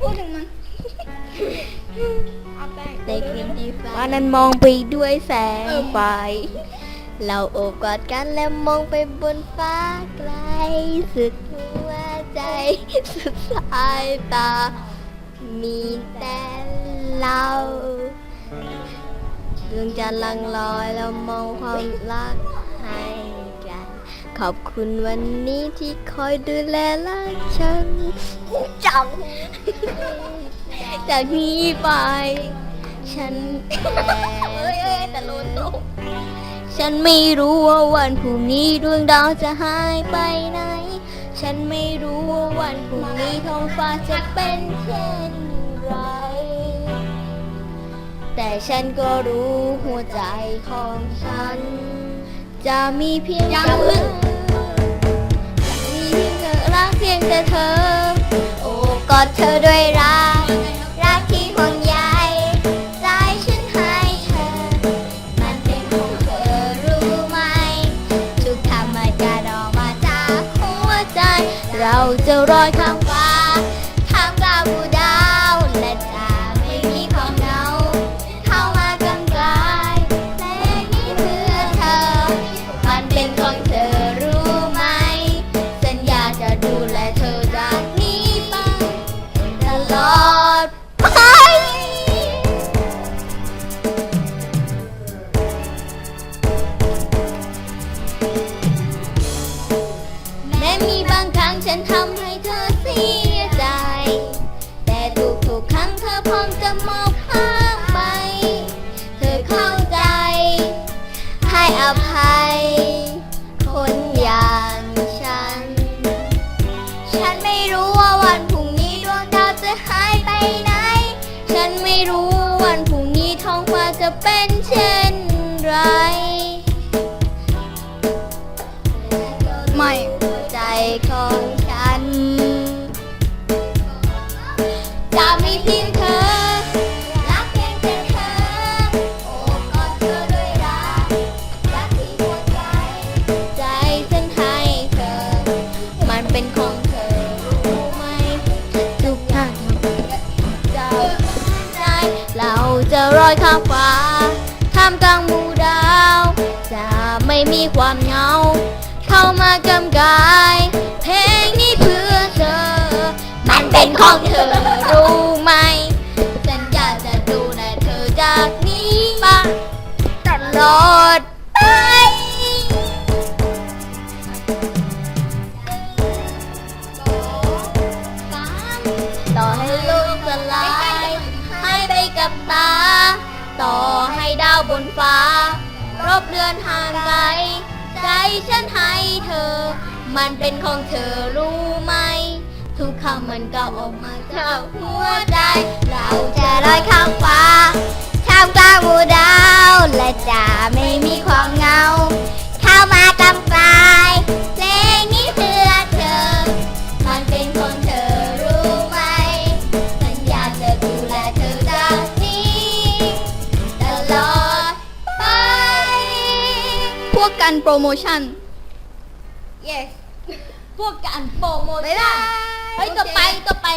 พูดถึงมันเอาแป้งในคืนที่ฟ้านั้นมองไปด้วยแสงไฟ เราโอบกอดกันแล้วมองไปบนฟ้าไกล สุดหัวใจ สุดสายตา มีแต่เราดวงจันทร์ลังลอยแล้วมองความรักให้กัน ขอบคุณวันนี้ที่คอยดูแลรักฉันจังจากนี้ไป ฉันเอ้ยเอ้ยแต่ลุ้นฉันไม่รู้ว่าวันพรุ่งนี้ดวงดาวจะหายไปไหน ฉันไม่รู้ว่าวันพรุ่งนี้ท้องฟ้าจะเป็นเช่นไร แต่ฉันก็รู้หัวใจของฉัน จะมีเพียงยังเธอ อดเธอด้วยรัก รักที่ห่วงใยใจฉันให้เธอ มันเป็นของเธอรู้ไหม ทุกธรรมชาติออกมาจากหัวใจ เราจะรอยข้างฟ้า ฉันทำ อยข้ามฟ้าท่ามกลางหมู่ดาว จะไม่มีความเหงา เข้ามากำกาย เพลงนี้เพื่อเธอ มันเป็นของเธอรู้ไหมสัญญากจะดูแลเธอจากนี้มาตลอดไปต่อให้โลกสลายให้ไปกับตา บนฟ้ารบเรือนห่างไกล ใจฉันให้เธอ มันเป็นของเธอรู้ไหม ทุกคำมันก็ออกมาจากหัวใจ เราจะลอยข้ามฟ้าท่ามกลางหมู่ดาวและจะไม่มี วกกันโปรโมชั่น yes พวกการโปรโมบ๊ายชั่บานยเฮ้ยต่อไปต่อไป